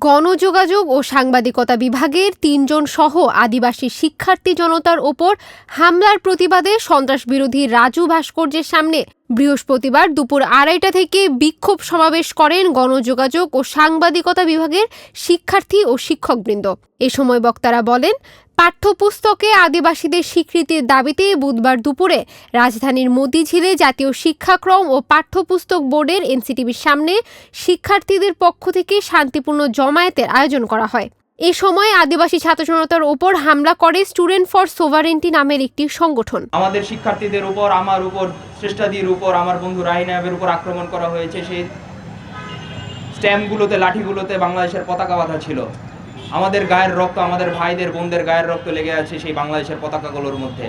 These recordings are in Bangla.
গণযোগাযোগ ও সাংবাদিকতা বিভাগের তিনজন সহ আদিবাসী শিক্ষার্থী জনতার ওপর হামলার প্রতিবাদে সন্ত্রাসবিরোধী রাজু ভাস্কর্যের সামনে বৃহস্পতিবার দুপুর আড়াইটা থেকে বিক্ষোভ সমাবেশ করেন গণযোগাযোগ ও সাংবাদিকতা বিভাগের শিক্ষার্থী ও শিক্ষকবৃন্দ। এ সময় বক্তারা বলেন, পাঠ্যপুস্তকে আদিবাসীদের স্বীকৃতির দাবিতে বুধবার দুপুরে রাজধানীর মতিঝিলে জাতীয় শিক্ষাক্রম ও পাঠ্যপুস্তক বোর্ডের এনসিটিভির সামনে শিক্ষার্থীদের পক্ষ থেকে শান্তিপূর্ণ জমায়েতের আয়োজন করা হয়। এ সময় আদিবাসী ছাত্র জনতার ওপর হামলা করে স্টুডেন্ট ফর সোভারেন্টি নামের একটি সংগঠন। আমাদের শিক্ষার্থীদের উপর, আমার উপর, শ্রেষ্ঠাদির উপর, আমার বন্ধু রাহিনাবের উপর আক্রমণ করা হয়েছে। সেই স্ট্যাম্পগুলোতে, লাঠিগুলোতে বাংলাদেশের পতাকা বাঁধা ছিল। আমাদের গায়ের রক্ত, আমাদের ভাইদের, বোনদের গায়ের রক্ত লেগে আছে সেই বাংলাদেশের পতাকাগুলোর মধ্যে।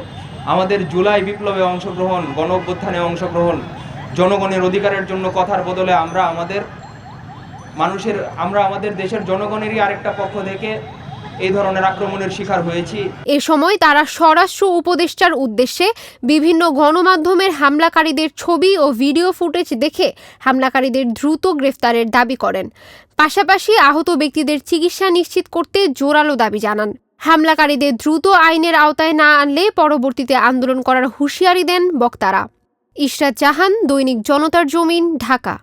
আমাদের জুলাই বিপ্লবে অংশগ্রহণ গণ অভ্যুত্থানে অংশগ্রহণ, জনগণের অধিকারের জন্য কথার বদলে আমরা আমাদের মানুষের, আমরা আমাদের দেশের জনগণেরই আরেকটা পক্ষ থেকে এই ধরনের আক্রমণের শিকার হয়েছি। এ সময় তারা স্বরাষ্ট্র উপদেষ্টার উদ্দেশ্যে বিভিন্ন গণমাধ্যমের হামলাকারীদের ছবি ও ভিডিও ফুটেজ দেখে হামলাকারীদের দ্রুত গ্রেফতারের দাবি করেন। পাশাপাশি আহত ব্যক্তিদের চিকিৎসা নিশ্চিত করতে জোরালো দাবি জানান। হামলাকারীদের দ্রুত আইনের আওতায় না আনলে পরবর্তীতে আন্দোলন করার হুঁশিয়ারি দেন বক্তারা। ইশরাত জাহান, দৈনিক জনতার জমিন, ঢাকা।